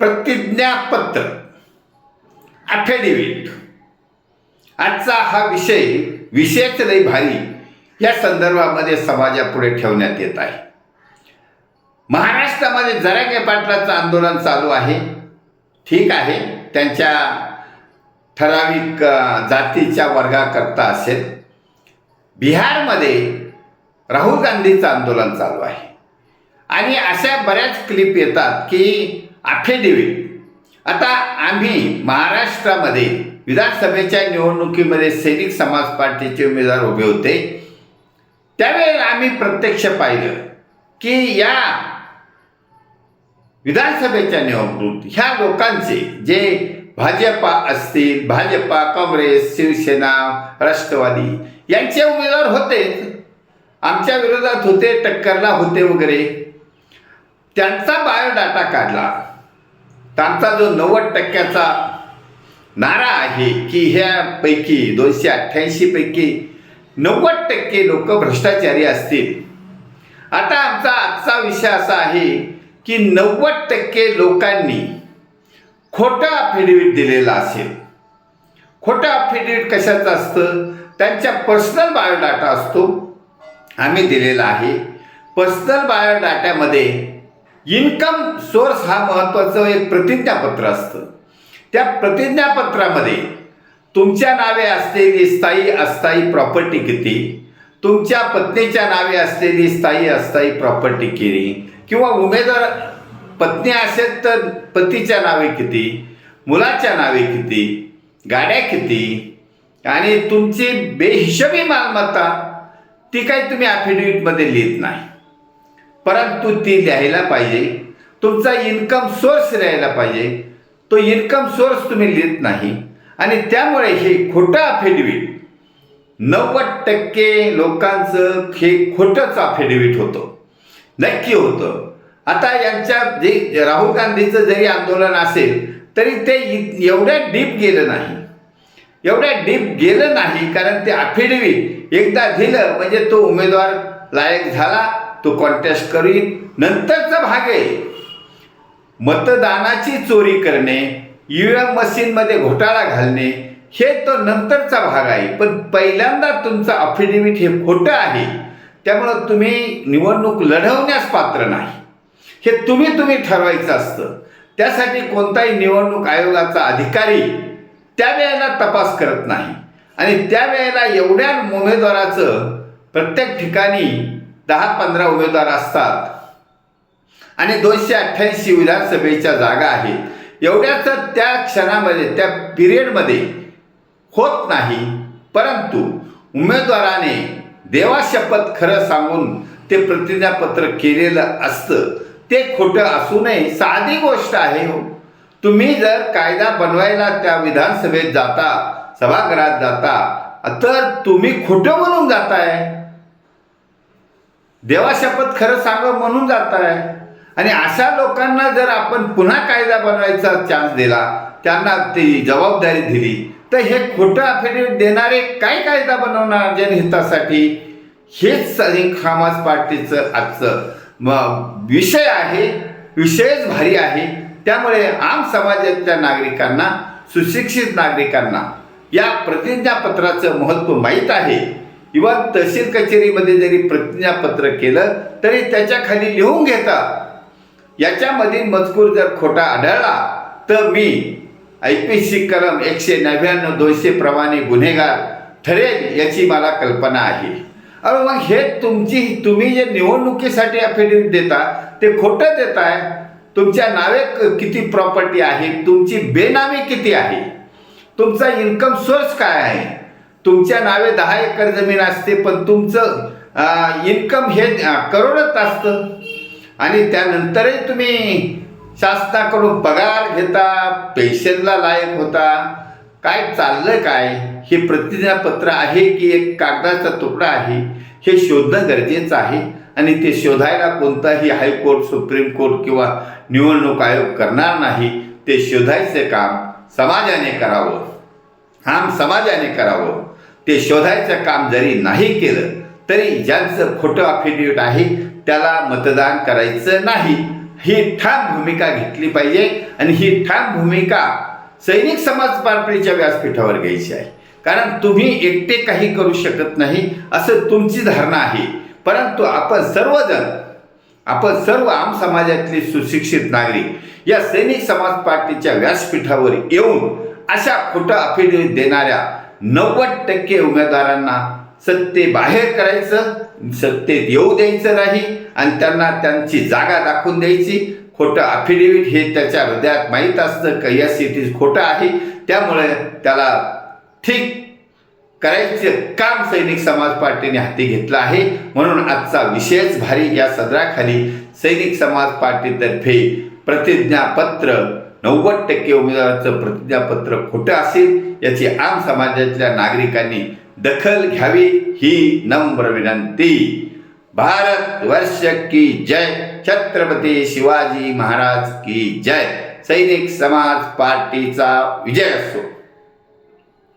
प्रतिज्ञापत्र ॲफिडेव्हिट आजचा हा विषय विषयच लई भारी या संदर्भामध्ये समाजापुढे ठेवण्यात येत आहे. महाराष्ट्रामध्ये जरांगे पाटलाचं आंदोलन चालू आहे. ठीक आहे त्यांच्या ठराविक जातीच्या वर्गाकरता असेल. बिहारमध्ये राहुल गांधीचं आंदोलन चालू आहे. आणि अशा बऱ्याच क्लिप येतात की ॲफिडेव्हिट आता आम्ही महाराष्ट्रामध्ये विधानसभेच्या निवडणुकीमध्ये सैनिक समाज पार्टीचे उमेदवार उभे होते. त्यावेळेला आम्ही प्रत्यक्ष पाहिलं की या विधानसभेच्या निवडणूक ह्या लोकांचे जे भाजपा असतील भाजपा काँग्रेस शिवसेना राष्ट्रवादी यांचे उमेदवार होते. आमच्या विरोधात होते टक्करला होते वगैरे. त्यांचा बायोडाटा काढला. त्यांचा आमचा जो नव्वद टक्क्याचा नारा आहे की ह्यापैकी दोनशे अठ्ठ्याऐंशीपैकी नव्वद टक्के लोक भ्रष्टाचारी असतील. आता आमचा आजचा विषय असा आहे की नव्वद टक्के लोकांनी खोटं अफिडेविट दिलेलं असेल. खोटं अफिडेविट कशाचं असतं? त्यांच्या पर्सनल बायोडाटा असतो. आम्ही दिलेला आहे. पर्सनल बायोडाट्यामध्ये इन्कम सोर्स हा महत्त्वाचं एक प्रतिज्ञापत्र असतं. त्या प्रतिज्ञापत्रामध्ये तुमच्या नावे असलेली स्थायी अस्थायी प्रॉपर्टी किती तुमच्या पत्नीच्या नावे असलेली स्थायी अस्थायी प्रॉपर्टी किती किंवा उमेदवार पत्नी असेल तर पतीच्या नावे किती मुलाच्या नावे किती गाड्या किती आणि तुमची बेहिशोबी मालमत्ता ती काही तुम्ही ॲफिडेविटमध्ये लिहित नाही. परंतु ती लिहायला पाहिजे. तुमचा इन्कम सोर्स लिहायला पाहिजे. तो इन्कम सोर्स तुम्ही लिहित नाही. आणि त्यामुळे हे खोटं अफिडेविट नव्वद टक्के लोकांचं हे खोटंच अफिडेविट होतं. नक्की होतं. आता यांच्या जे राहुल गांधीचं जरी आंदोलन असेल तरी ते एवढ्या डीप गेलं नाही. एवढ्या डीप गेलं नाही कारण ते अफिडेविट एकदा दिलं म्हणजे तो उमेदवार लायक झाला तो कॉन्टेस्ट करीन. नंतरचा भाग आहे मतदानाची चोरी करणे ई मशीनमध्ये घोटाळा घालणे हे तो नंतरचा भाग आहे. पण पहिल्यांदा तुमचं अफिडेव्हिट हे खोटं आहे. त्यामुळं तुम्ही निवडणूक लढवण्यास पात्र नाही. हे तुम्ही तुम्ही ठरवायचं असतं. त्यासाठी कोणताही निवडणूक आयोगाचा अधिकारी त्यावेळेला तपास करत नाही. आणि त्यावेळेला एवढ्या उमेदवाराचं प्रत्येक ठिकाणी दहा पंधरा उमेदवार असतात. आणि दोनशे अठ्ठ्याऐंशी विधानसभेच्या जागा आहेत. एवढ्याच त्या क्षणामध्ये त्या पिरियडमध्ये होत नाही. परंतु उमेदवाराने देवाशपथ खरं सांगून ते प्रतिज्ञापत्र केलेलं असतं. ते खोटं असू नये. साधी गोष्ट आहे हो. तुम्ही जर कायदा बनवायला त्या विधानसभेत जाता सभागृहात जाता तर तुम्ही खोटं म्हणून जाताय. देवाशपथ खरं सांग म्हणून जात आहे आणि अशा लोकांना जर आपण पुन्हा कायदा बनवायचा चान्स दिला त्यांना ती जबाबदारी दिली तर हे खोटं अफिडेविट देणारे काय कायदा बनवणार जनहितासाठी हेच खामाज पार्टीचं आजचं म विषय आहे विषयच भारी आहे. त्यामुळे आम समाजातल्या नागरिकांना सुशिक्षित नागरिकांना या प्रतिज्ञापत्राचं महत्त्व माहीत आहे. किंवा तहसील कचेरीमध्ये जरी प्रतिज्ञापत्र केलं तरी त्याच्याखाली लिहून घेता. याच्यामधील मजकूर जर खोटा आढळला तर मी आय पी सी कलम एकशे नव्याण्णव दोनशे प्रमाणे गुन्हेगार ठरेल याची मला कल्पना आहे. अरे मग हे तुमची तुम्ही जे निवडणुकीसाठी अफिडेविट देता ते खोटं देताय. तुमच्या नावे क- किती प्रॉपर्टी आहे तुमची बेनामी किती आहे तुमचा इन्कम सोर्स काय आहे? तुमच्या नावे दहा एकर जमीन असते पण तुमचं इन्कम हे करोडच असतं. आणि त्यानंतरही तुम्ही शासनाकडून पगार घेता पेन्शनला लायक होता. काय चाललं काय? हे प्रतिज्ञापत्र आहे की एक कागदाचा तुकडा आहे? हे शोधणं गरजेचं आहे. आणि ते शोधायला कोणताही हायकोर्ट सुप्रीम कोर्ट किंवा निवडणूक आयोग करणार नाही. ते शोधायचं काम समाजाने करावं. आम समाजाने करावं. ते शोधायचं काम जरी नाही केलं तरी ज्यांचं खोटं अफिडेविट आहे त्याला मतदान करायचं नाही. ही ठाम भूमिका घेतली पाहिजे आणि ही ठाम भूमिका सैनिक समाज पार्टीच्या व्यासपीठावर घ्यायची आहे. कारण तुम्ही एकटे काही करू शकत नाही असं तुमची धारणा आहे. परंतु आपण सर्वजण आपण सर्व आम समाजातले सुशिक्षित नागरिक या सैनिक समाज पार्टीच्या व्यासपीठावर येऊन अशा खोटं अफिडेविट देणाऱ्या नव्वद टक्के उमेदवारांना सत्ते बाहेर करायचं सत्तेत येऊ द्यायचं नाही आणि त्यांना त्यांची जागा दाखवून द्यायची. खोटं अफिडेविट हे त्याच्या हृदयात माहीत असतं का या इट खोटं आहे. त्यामुळे त्याला ठीक करायचं काम सैनिक समाज पार्टीने हाती घेतलं आहे. म्हणून आजचा विशेष भारी या सदराखाली सैनिक समाज पार्टीतर्फे प्रतिज्ञापत्र नव्वद टक्के उमेदवाराचं प्रतिज्ञापत्र खोटं असेल याची आम समाजातल्या नागरिकांनी दखल घ्यावी ही नम्र विनंती. भारत वर्ष की जय. छत्रपती शिवाजी महाराज की जय. सैनिक समाज पार्टीचा विजय असो.